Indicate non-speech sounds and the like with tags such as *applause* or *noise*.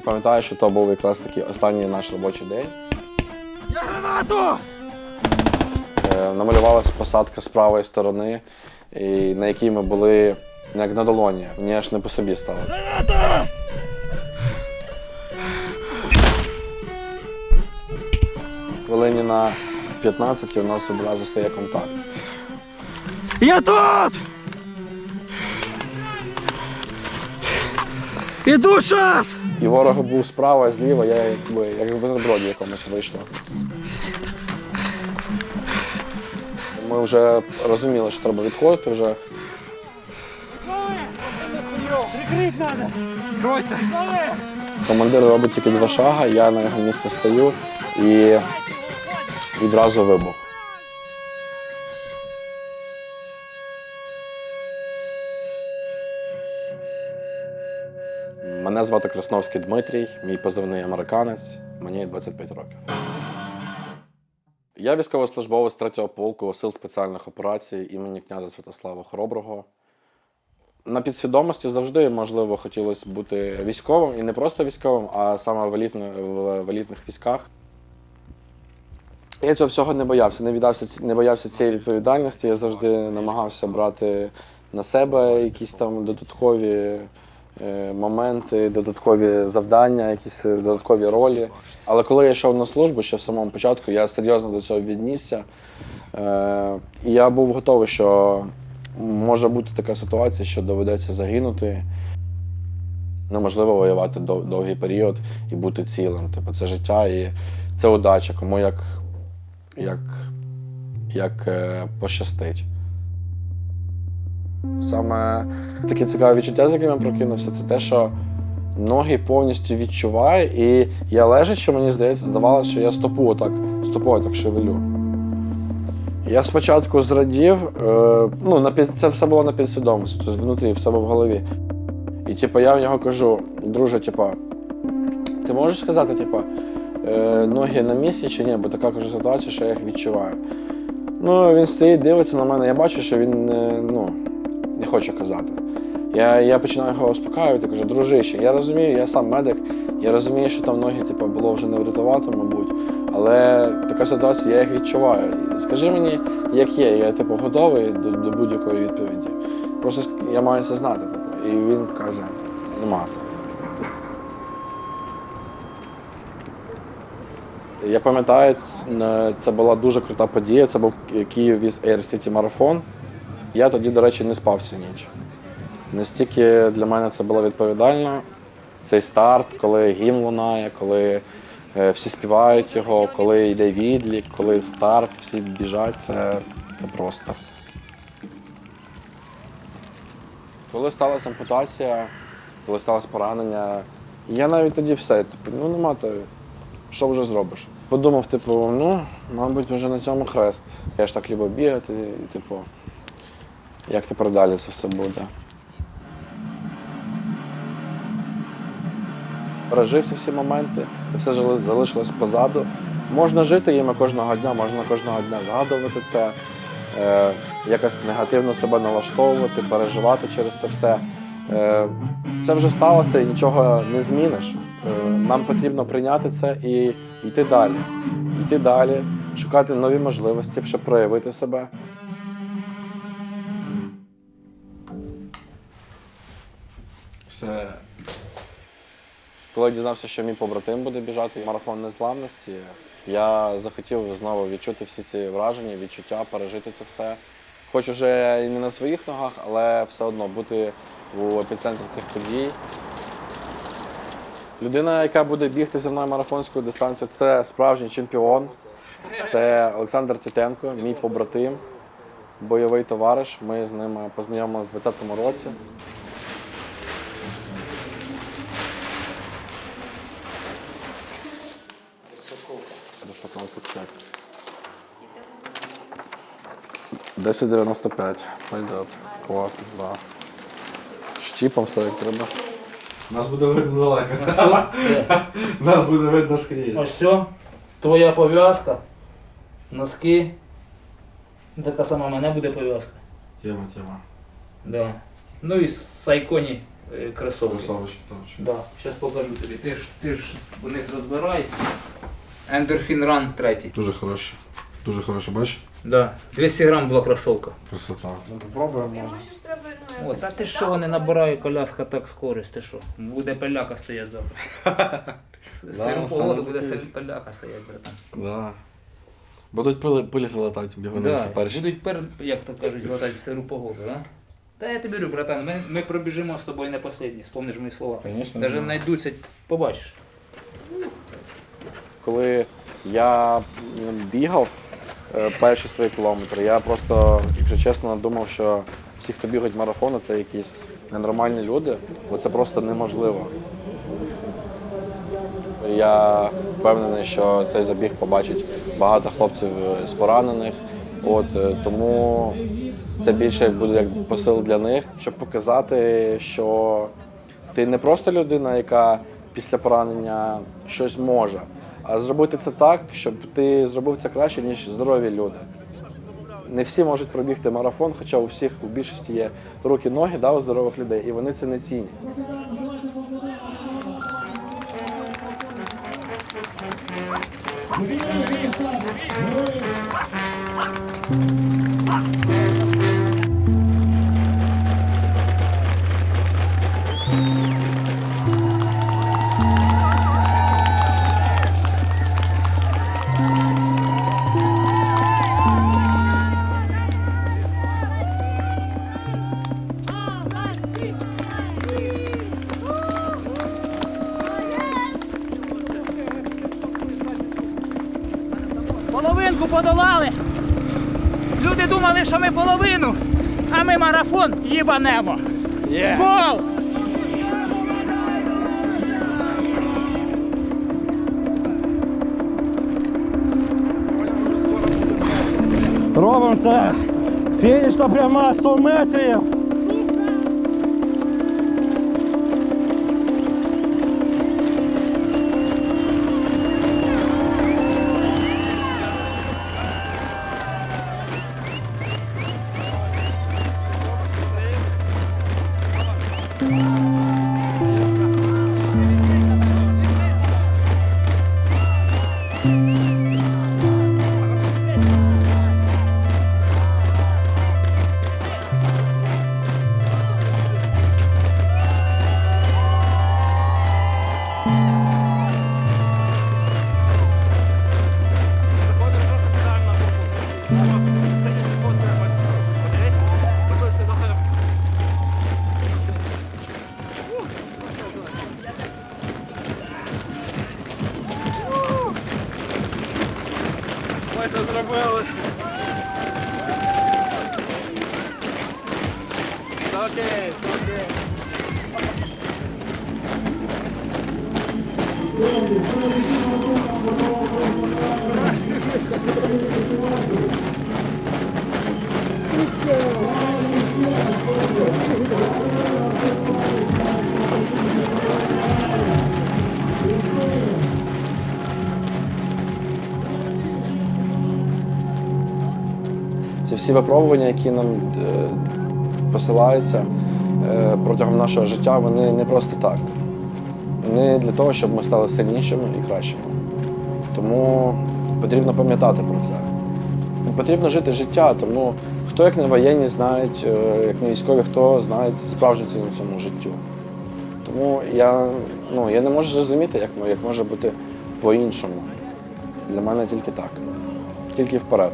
Я пам'ятаю, що то був якраз такий останній наш робочий день. Я гранату! Е, Намалювалася посадка з правої сторони, і на якій ми були як на долоні. Мені аж не по собі стало. Граната! Хвилині на 15 у нас одразу стає контакт. Я тут! Іду час! І ворог був справа, зліва, я якби як в бутерброді якомусь вийшло. Ми вже розуміли, що треба відходити вже. Командир робить тільки два шаги, я на його місці стою і відразу вибух. Мене звати Красновський Дмитрій, мій позивний американець, мені 25 років. Я військовослужбовець 3-го полку Сил спеціальних операцій імені князя Святослава Хороброго. На підсвідомості завжди, можливо, хотілося бути військовим і не просто військовим, а саме в, елітно, в, елітних військах. Я цього всього не боявся, не, віддався, не боявся цієї відповідальності. Я завжди намагався брати на себе якісь там додаткові моменти, додаткові завдання, якісь е, додаткові ролі. Але коли я йшов на службу ще в самому початку, я серйозно до цього віднісся. Е, і я був готовий, що може бути така ситуація, що доведеться загинути. Неможливо воювати дов- довгий період і бути цілим. Типу, це життя і це удача, кому як, як, як е, пощастить. Саме таке цікаве відчуття, з яким я прокинувся, це те, що ноги повністю відчуваю, і я лежачи, мені здається, здавалося, що я стопу отак, стопою так шевелю. Я спочатку зрадів, е, ну, на це все було на підсвідомості, тобто внутрі, в себе в голові. І типу, я в нього кажу, друже, типа, ти можеш сказати, типа, е, ноги на місці чи ні, бо така кажу ситуація, що я їх відчуваю. Ну, він стоїть, дивиться на мене, я бачу, що він е, ну, не хоче казати. Я, я починаю його успокаювати, кажу, дружище, я розумію, я сам медик, я розумію, що там ноги типу, було вже не врятувати, мабуть. Але така ситуація, я їх відчуваю. Скажи мені, як є, я типу, готовий до, до будь-якої відповіді. Просто я маю це знати. Типу. І він каже, нема. Я пам'ятаю, е, це була дуже крута подія. Це був Київ віз Air City марафон. Я тоді, до речі, не спав всю ніч. Настільки для мене це було відповідально. Цей старт, коли гімн лунає, коли е, всі співають його, коли йде відлік, коли старт, всі біжать, це, це просто. Коли сталася ампутація, коли сталося поранення, я навіть тоді все, типу, ну нема то, що вже зробиш. Подумав, типу, ну, мабуть, вже на цьому хрест. Я ж так любив бігати, і, типу, як тепер далі це все буде. Пережив всі моменти, це все залишилось позаду. Можна жити їми кожного дня, можна кожного дня згадувати це, е, якось негативно себе налаштовувати, переживати через це все. Е, це вже сталося і нічого не зміниш. Е, нам потрібно прийняти це і йти далі. Йти далі, шукати нові можливості, щоб проявити себе. Все. Коли я дізнався, що мій побратим буде біжати марафон незламності, я захотів знову відчути всі ці враження, відчуття, пережити це все. Хоч уже і не на своїх ногах, але все одно бути у епіцентрі цих подій. Людина, яка буде бігти зі мною марафонську дистанцію, це справжній чемпіон. Це Олександр Тітенко, мій побратим, бойовий товариш. Ми з ним познайомилися в 2020 році. 10,95. Пойдет. Класно, да. З чіпом все як треба. Нас буде видно далеко. *laughs* Нас буде видно скрізь. Ось все. Твоя пов'язка, носки. Така сама в мене буде пов'язка. Тема, тема. Да. Ну і сайконі е, кросовки. Красавчик, так. Да, зараз покажу тобі. Ти ж, ти ж у них розбираєшся. Endorphin Run третій. Дуже хороше. Дуже хороше, бачиш? Да. 200 грам два кросовка. Красота. Ну, попробуємо. Може ж треба ну, О, якось та ти що так, вони а набирають коляска так скорість, ти що? Буде пеляка стоять завтра. *laughs* Сиру погоду буде сир- пеляка стоять, братан. Да. Будуть пили, пилі летати, бігуниці Да, перші. будуть пер, як то кажуть, латати в сиру погоду, да? Та я тобі говорю, братан, ми, ми пробіжимо з тобою не останні, спомниш мої слова. Конечно, Даже да. знайдуться, побачиш. Коли я бігав е, перші свої кілометри, я просто, якщо чесно, думав, що всі, хто бігають марафони, це якісь ненормальні люди, бо це просто неможливо. Я впевнений, що цей забіг побачить багато хлопців е, з поранених. От е, тому це більше буде як посил для них, щоб показати, що ти не просто людина, яка після поранення щось може, а зробити це так, щоб ти зробив це краще, ніж здорові люди. Не всі можуть пробігти марафон, хоча у всіх у більшості є руки, ноги да, у здорових людей, і вони це не цінять. Половинку подолали. Люди думали, що ми половину, а ми марафон їбанемо. Гол! Робимо це. Фінішна пряма 100 метрів. Ми це зробили. Окей, окей. Ці всі випробування, які нам е, посилаються е, протягом нашого життя, вони не просто так. Вони для того, щоб ми стали сильнішими і кращими. Тому потрібно пам'ятати про це. Потрібно жити життя, тому хто як не воєнні знають, е, як не військові, хто знає справжню ціну цьому життю. Тому я, ну, я не можу зрозуміти, як, як може бути по-іншому. Для мене тільки так. Тільки вперед.